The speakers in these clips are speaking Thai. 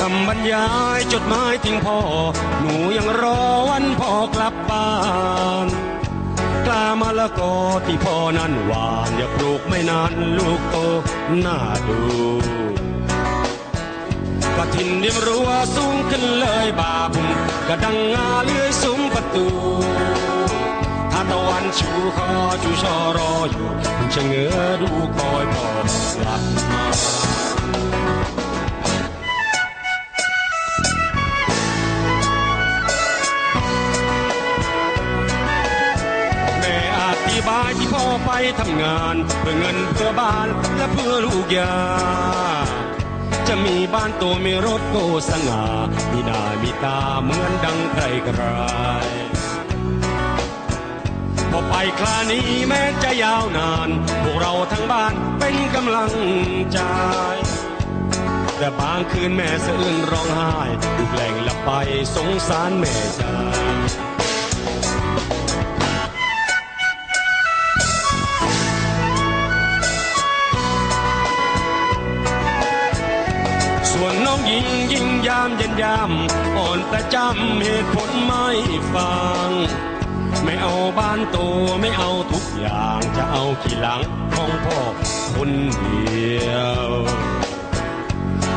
คำบรรยายจดหมายถึงพ่อ หนูยังรอวันพ่อกลับบ้านกล้ามะละกอที่พ่อนั้นหวานอย่าปลูกไม่นานลูกโตน่าดูกระถินเรียมรั้วสูงขึ้นเลยบาบุมกระดังงาเลื้อยสูงประตูถ้าตะวันชูคอชูชอรออยู่จะเงือดูคอยพ่อกลับมา บายที่พ่อไปทำงาน เพื่อเงินเพื่อบ้านและเพื่อลูกยา จะมีบ้านโตมีรถโกสง่ามีหน้ามีตาเหมือนดังใครใครพอไปครานี้แม้จะยาวนาน พวกเราทั้งบ้านเป็นกำลังใจแต่บางคืนแม่สะอื้นร้องไห้ลูกแหล่งละไปสงสารแม่จ้ นน้องหญิงยิ่งยามเย็นยามอ่อนแต่จำเหตุผลไม่ฟัง ไม่เอาบ้านโตไม่เอาทุกอย่างจะเอาขี้หลังของพ่อคนเดียว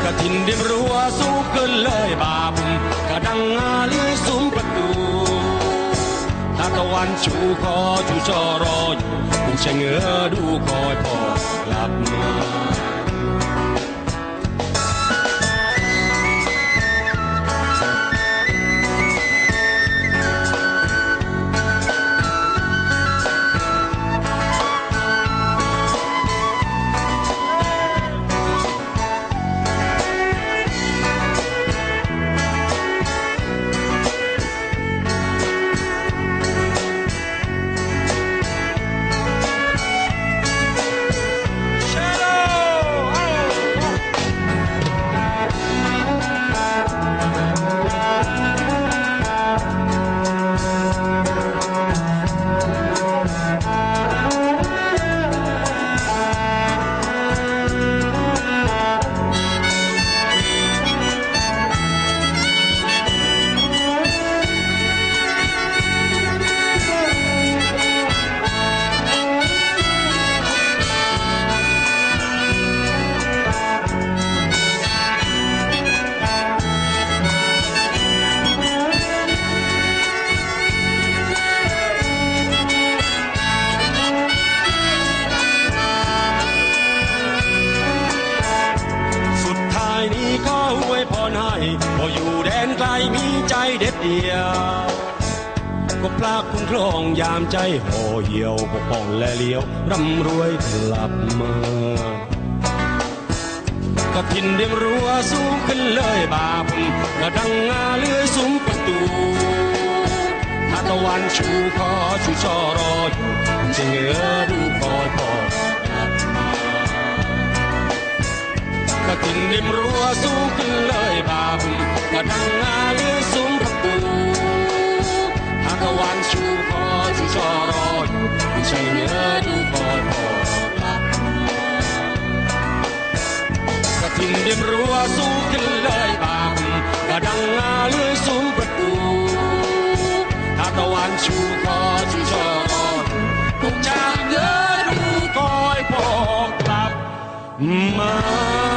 กระถินเดียมรัวสูงเกินเลยบาบุมกระดังงาเลื้อยสูงประตูถ้าตะวันชูคอชูชอรออยู่คงจะเงือดูคอยพ่อกลับมา มีใจเด็ดเดียว ก็พลาดคุ้มครองยามใจห่อเหี่ยวปกป้องและเลี้ยวร่ำรวยกลับมากระถินเดียมรั้วสูงขึ้นเลยบาปกระดังงาเลื้อยสูงประตูถ้าตะวันชูคอชูชอรออยู่จะเงือดูคอยพอกลับมากระถินริมรั้วสูงขึ้นเลยบาบุมกระดังงา ជំរាបរួសួរគិលលើយបាបក៏ដងណាលឺស៊ុំប្រទូថាតវ៉ាន់ឈូខោឈូចោគុំចាងើរូកយផងក្លាប់មក